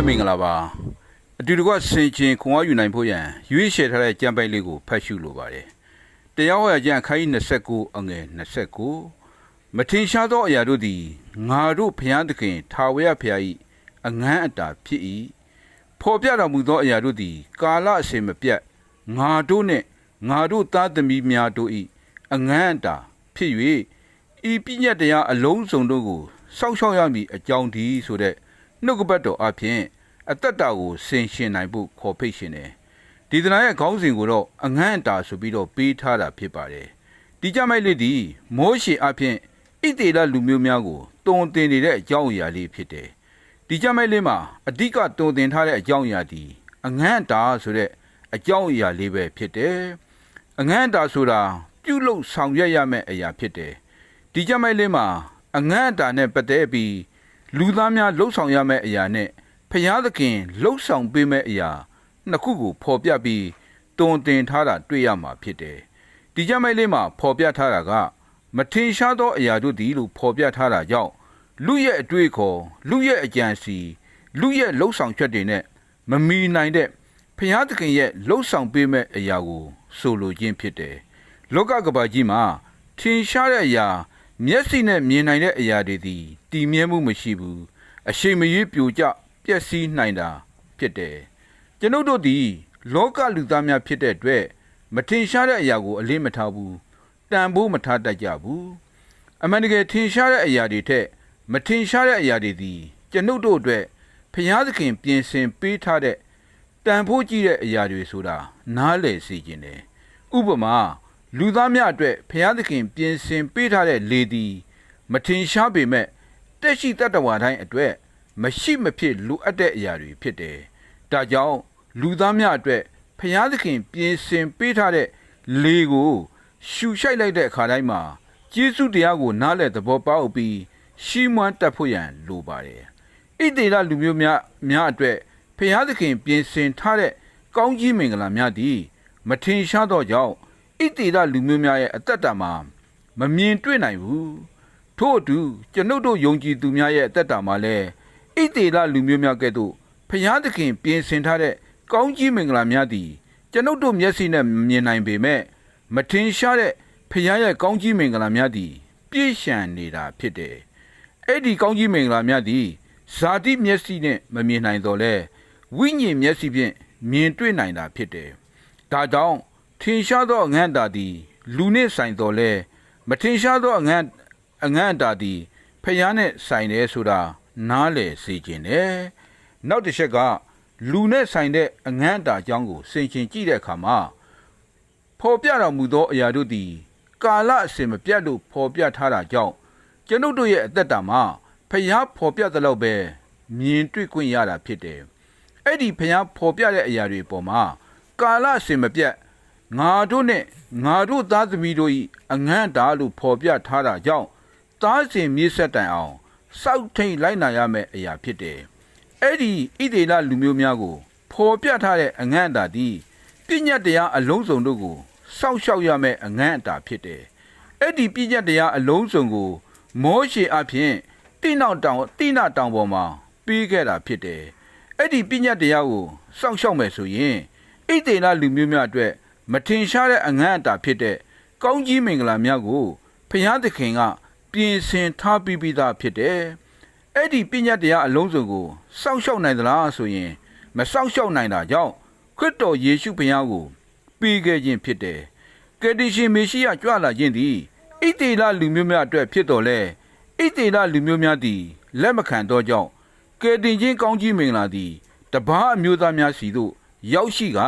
ပဲမင်္ဂလာပါအတူတကွဆင်ချင်းခွန်အားယူနိုင်ဖို့ရန်ရွေးချယ်ထားတဲ့ကြံပိုက်လေးကိုဖတ်ရှုလိုပါတယ်တရားဟောရကျမ်းခိုင်း29အငယ်29မထင်ရှားသောအရာတို့သည်ငါတို့ဘုရားသခင်ထာဝရဘုရား၏အငန်းအတာဖြစ်၏ဖော်ပြတော်မူသောအရာတို့သည် ကာလအစဉ်မပြတ်ငါတို့နှင့်ငါတို့သားသမီးများတို့၏အငန်းအတာဖြစ်၍ဤပညတ်တရားအလုံးစုံတို့ကိုစောင့်ရှောက်ရမည်အကြောင်းဒီဆိုတဲ့နှုတ်ကပတ်တော်အဖြစ် အသက်တာကိုဆင်ရှင်နိုင်ဖို့ခေါ်ဖိတ်ရှင်တယ်ဒီသနာရဲ့ခေါင်းစဉ်ကိုတော့အငန်းအတာဆိုပြီးတော့ပေးထားတာဖြစ်ပါတယ်ဒီကြမိုက်လေးဒီမောရှေအဖြစ်ဣတေလလူမျိုးများကိုတုံတင်နေတဲ့အကြောင်းအရာလေးဖြစ်တယ်ဒီကြမိုက်လေးမှာအဓိကတုံတင်ထားတဲ့အကြောင်းအရာဒီအငန်းအတာဆိုတဲ့အကြောင်းအရာလေးပဲဖြစ်တယ်အငန်းအတာဆိုတာပြုလုပ်ဆောင်ရွက်ရမယ့်အရာဖြစ်တယ်ဒီကြမိုက်လေးမှာအငန်းအတာနဲ့ပတ်သက်ပြီးလူသားများလှုပ်ဆောင်ရမယ့်အရာနဲ့ ဖျားသခင်လှုပ်ဆောင်ပေးမယ့်အရာနှစ်ခုကိုဖော်ပြပြီးတုံတင်ထားတာတွေ့ရမှာဖြစ်တယ်ဒီကြမိုက်လေးမှာဖော်ပြထားတာက မထင်ရှားသောအရာတို့သည်လို့ဖော်ပြထားတာကြောင့်လူရဲ့အတွေ့အခေါ်လူရဲ့အကြံစီလူရဲ့လှုပ်ဆောင်ချက်တွေနဲ့မမီနိုင်တဲ့ဖျားသခင်ရဲ့လှုပ်ဆောင်ပေးမဲ့အရာကို ဆိုလိုခြင်းဖြစ်တယ်လောကကမ္ဘာကြီးမှာထင်ရှားတဲ့အရာမျက်စိနဲ့မြင်နိုင်တဲ့အရာတွေသည်တည်မြဲမှုမရှိဘူးအရှိန်မရွေးပြိုကျ ပျက်စီးနိုင်တာဖြစ်တယ်ကျွန်ုပ်တို့သည်လောကလူသားများဖြစ်တဲ့အတွက်မထင်ရှားတဲ့အရာကိုအလေးမထားဘူးတန်ဖိုးမထားတတ်ကြဘူးအမှန်တကယ်ထင်ရှားတဲ့အရာတွေထက်မထင်ရှားတဲ့အရာတွေသည်ကျွန်ုပ်တို့အတွက်ဖျားသခင်ပြင်ဆင်ပေးထားတဲ့တန်ဖိုးကြီးတဲ့အရာတွေဆိုတာနားလည်စေခြင်းတယ်ဥပမာလူသားများအတွက်ဖျားသခင်ပြင်ဆင်ပေးထားတဲ့လေသည် မထင်ရှားပေမဲ့တက်ရှိတတ္တဝါတိုင်းအတွက် မရှိမဖြစ်လိုအပ်တဲ့အရာတွေဖြစ်တယ်။ဒါကြောင့်လူသားများအတွက်ဖျားသခင်ပြင်ဆင်ပေးထားတဲ့လေကိုရှူရှိုက်လိုက်တဲ့အခါတိုင်းမှာကျေးဇူးတရားကိုနားလည်သဘောပေါက်ပြီးရှီးမွမ်းတတ်ဖို့ရန်လိုပါတယ်။ဣတေလလူမျိုးများများအတွက်ဖျားသခင်ပြင်ဆင်ထားတဲ့ကောင်းကြီးမင်္ဂလာများသည်မထင်ရှားသောကြောင့်ဣတေလလူမျိုးများရဲ့အသက်တာမှာမမြင်တွေ့နိုင်ဘူးထို့အတူကျွန်ုပ်တို့ယုံကြည်သူများရဲ့အသက်တာမှာလည်း ဣတေလလူမျိုးများကဲ့သို့ဖျားသခင်ပြင်ဆင်ထားတဲ့ကောင်းကြီးမင်္ဂလာများသည်ကျွန်ုပ်တို့မျက်စိနဲ့မမြင်နိုင်ပေမဲ့မထင်ရှားတဲ့ဖျားရဲ့ကောင်းကြီးမင်္ဂလာများသည် ပြည့်ရှံနေတာဖြစ်တယ်အဲ့ဒီကောင်းကြီးမင်္ဂလာများသည်ဇာတိမျက်စိနဲ့မမြင်နိုင်တော့လဲဝိညာဉ်မျက်စိဖြင့်မြင်တွေ့နိုင်တာဖြစ်တယ်ဒါကြောင့်ထင်ရှားသောအငန့်တာသည် လူနှင့်ဆိုင်တော်လဲမထင်ရှားသောအငန့်အငန့်တာသည်ဖျားနဲ့ဆိုင်တယ်ဆိုတာ နားလည်စေခြင်းတယ်နောက်တစ်ချက်ကလူနဲ့ဆိုင်တဲ့အငန့်တာအကြောင်းကိုစင်ချင်ကြည့်တဲ့အခါမှာဖော်ပြတော်မူသောအရာတို့သည် ကာလအစဉ်မပြတ်လို့ဖော်ပြထားတာကြောင့်ကျွန်ုပ်တို့ရဲ့အသက်တာမှာဖျားဖော်ပြတဲ့လောက်ပဲမြင်တွေ့ခွင့်ရတာဖြစ်တယ်အဲ့ဒီဖျားဖော်ပြတဲ့အရာတွေပေါ်မှာကာလအစဉ်မပြတ်ငါတို့နဲ့ငါတို့သားသမီးတို့၏အငန့်တာလို့ဖော်ပြထားတာကြောင့်သားစဉ်မြေးဆက်တိုင်အောင် စောက်ထိန်လိုက်နာရမယ့်အရာဖြစ်တယ်။အဲ့ဒီဣသေလလူမျိုးများကိုဖော်ပြထားတဲ့အငန့်အတာသည်ပြည့်ညတ်တရားအလုံးစုံတို့ကိုစောက်ရှောက်ရမယ့်အငန့်အတာဖြစ်တယ်။အဲ့ဒီပြည့်ညတ်တရားအလုံးစုံကို မောရှေအဖျင်တိနောက်တောင်တိနာတောင်ပေါ်မှာပေးခဲ့တာဖြစ်တယ်။အဲ့ဒီပြည့်ညတ်တရားကိုစောက်ရှောက်မယ်ဆိုရင်ဣသေလလူမျိုးများအတွက်မထင်ရှားတဲ့အငန့်အတာဖြစ်တဲ့ကောင်းကြီးမင်္ဂလာများကိုဖျားသခင်က ပြင်ဆင်ထားပြီးပြီးသားဖြစ်တယ်။အဲ့ဒီပညာတရားအလုံးစုံကိုစောင့်ရှောက်နိုင်သလားဆိုရင် မစောင့်ရှောက်နိုင်တာကြောင့်ခရစ်တော်ယေရှုဖျားကိုပြီးခဲ့ခြင်းဖြစ်တယ်။ကယ်တင်ရှင်မေရှိယကြွလာခြင်းသည်ဣတေလလူမျိုးများအတွက်ဖြစ်တော်လဲဣတေလလူမျိုးများသည်လက်မခံသောကြောင့်ကယ်တင်ခြင်းကောင်းကြီးမင်္ဂလာသည်တပားအမျိုးသားများစီသို့ရောက်ရှိက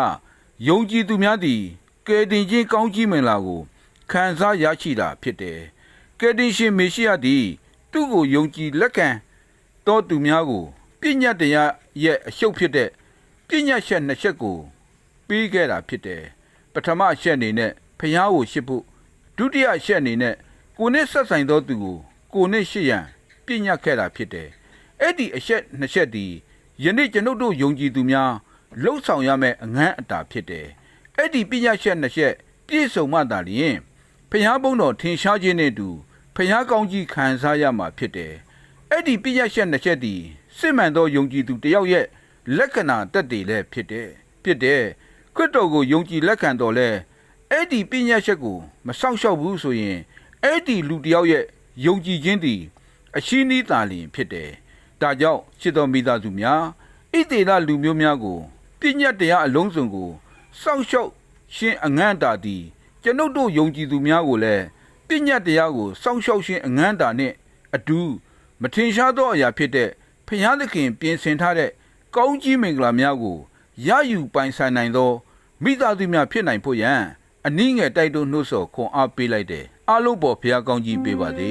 ယုံကြည်သူများသည်ကယ်တင်ခြင်းကောင်းကြီးမင်္ဂလာကိုခံစားရရှိတာဖြစ်တယ်။ ကယ်တင်ရှင်မေရှိယသည် သူ့ကိုယုံကြည်လက်ခံသောသူများကိုပြည့်ညတ်တရားရဲ့အရှုပ်ဖြစ်တဲ့ပြည့်ညတ်ချက်နှစ်ချက်ကိုပေးခဲ့တာဖြစ်တယ်။ပထမအချက်အနေနဲ့ဖျားကိုရှစ်ဖို့ဒုတိယအချက်အနေနဲ့ကိုနဲ့ဆက်ဆိုင်သောသူကိုကိုနဲ့ရှစ်ရန်ပြည့်ညတ်ခဲ့တာဖြစ်တယ်။အဲ့ဒီအချက်နှစ်ချက်သည်ယနေ့ကျွန်ုပ်တို့ယုံကြည်သူများလှုပ်ဆောင်ရမယ့်အငန်းအတာဖြစ်တယ်။အဲ့ဒီပညာချက်နှစ်ချက်ပြည့်စုံမှသာလျှင်ဖျားဘုံတော်ထင်ရှားခြင်းနဲ့အတူ ဖျားကောင်းကြီးခံစားရမှာဖြစ်တယ်။အဲ့ဒီပညာချက်နှစ်ချက်သည်စစ်မှန်သောယုံကြည်သူတစ်ယောက်ရဲ့လက္ခဏာတက်တည်လည်းဖြစ်တယ်ဖြစ်တယ်ခရစ်တော်ကိုယုံကြည်လက်ခံတော်လဲအဲ့ဒီပညာချက်ကိုမစောင့်ရှောက်ဘူးဆိုရင်အဲ့ဒီလူတစ်ယောက်ရဲ့ယုံကြည်ခြင်းသည်အရှိနီးသာလျင်ဖြစ်တယ်ဒါကြောင့်ချစ်တော်မိသားစုများဣသေလလူမျိုးများကိုပညာတရားအလုံးစုံကိုစောင့်ရှောက်ရှင်အငန့်တာသည်ကျွန်ုပ်တို့ယုံကြည်သူများကိုလည်း ပညာတရားကိုစောင့်ရှောက်ရှင်အငန့်တာနှင့်အတူမထင်ရှားသောအရာဖြစ်တဲ့ဖျားသခင်ပြင်ဆင်ထားတဲ့ကောင်းကြီးမင်္ဂလာများကိုရယူပိုင်ဆိုင်နိုင်သောမိသားစုများဖြစ်နိုင်ဖို့ရန်အနည်းငယ်တိုက်တွန်းနှိုးဆော်ခွန်အားပေးလိုက်တယ်အားလုံးပေါ်ဖျားကောင်းကြီးပေးပါစေ